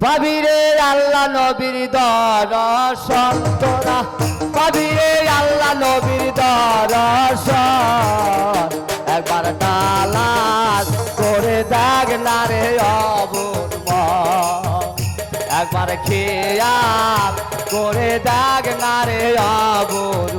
পাবিরে আল্লাহ নবীর দর্শন তোরা পাবিরে আল্লাহ নবীর দর্শন একবার তালাশ করে দেখ না রে অবুর মন। একবার খেয়াল করে দেখ না রে অবুর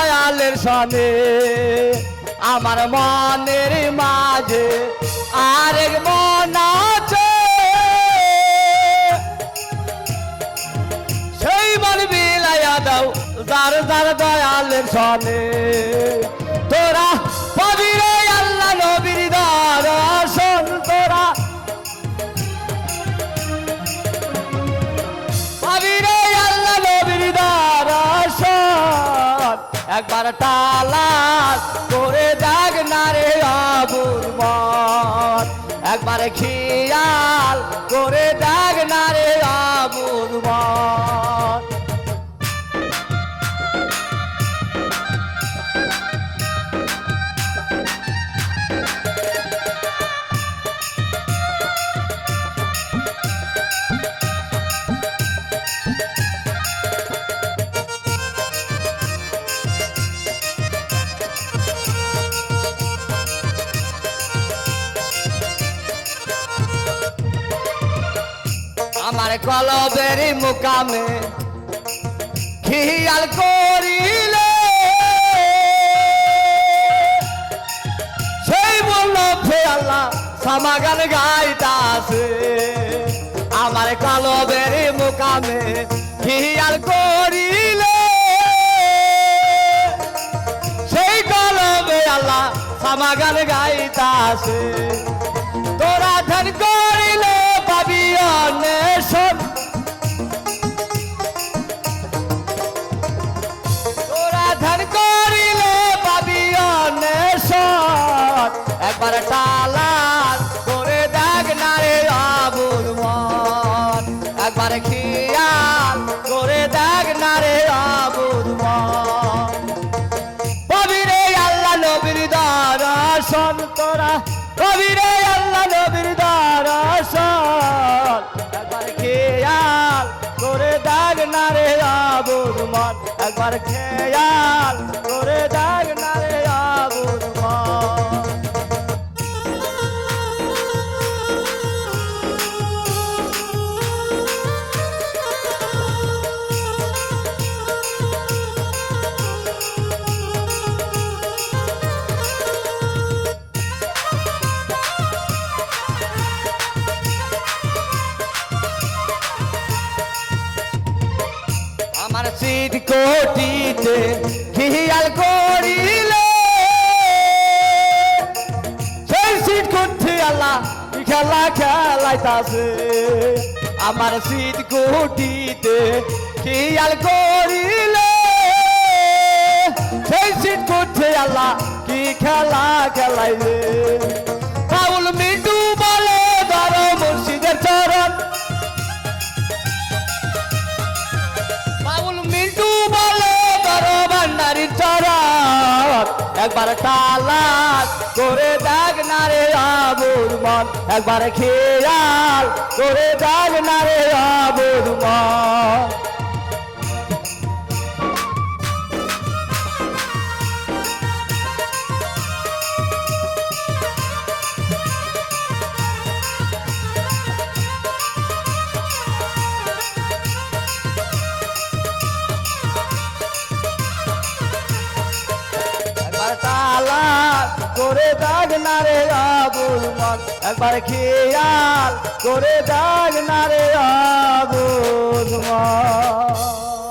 দয়ালের সনে, আমার মনের মাঝে আরেক মন আছে। সেই মন বিলাইয়া দাও, যার যার দয়ালের সনে। একবার তালাশ করে দেখ না রে মন। একবার খেয়াল করে আমার কলবের মুকামে খেয়াল করিলে। সেই বলল আল্লাহ, সামাগান গাইতাছে। আমার কলবের মুকামে খেয়াল করিলে। সেই কলবে আল্লাহ সামাগান গাইতাছে। টালাস করে দেখ না রে আবুর মন। একবার খেয়াল করে দেখ না রে আবুর মন। কবিরে আল্লাহ নবীর দর্শন তোরা। কবিরে আল্লাহ নবীর দর্শন একবার খেয়াল করে দাগ না রে আবুর মন। একবার খেয়াল আমার সিট কোটিতে খেয়াল করিলে। সেই সিট করছে আল্লাহ খেলা খেলাইতাছে। আমার সিট কোটিতে খেয়াল করিলে। সেই সিট করছে আল্লাহ, কি খেলা খেলাইলে। একবার তালাশ করে দেখ না রে আবুর মন। একবার খেয়াল করে দেখ না রে আবুর মন। করে দাগ না রে আবুল মন একবার খেয়াল করে দাগ না রে আবুল মন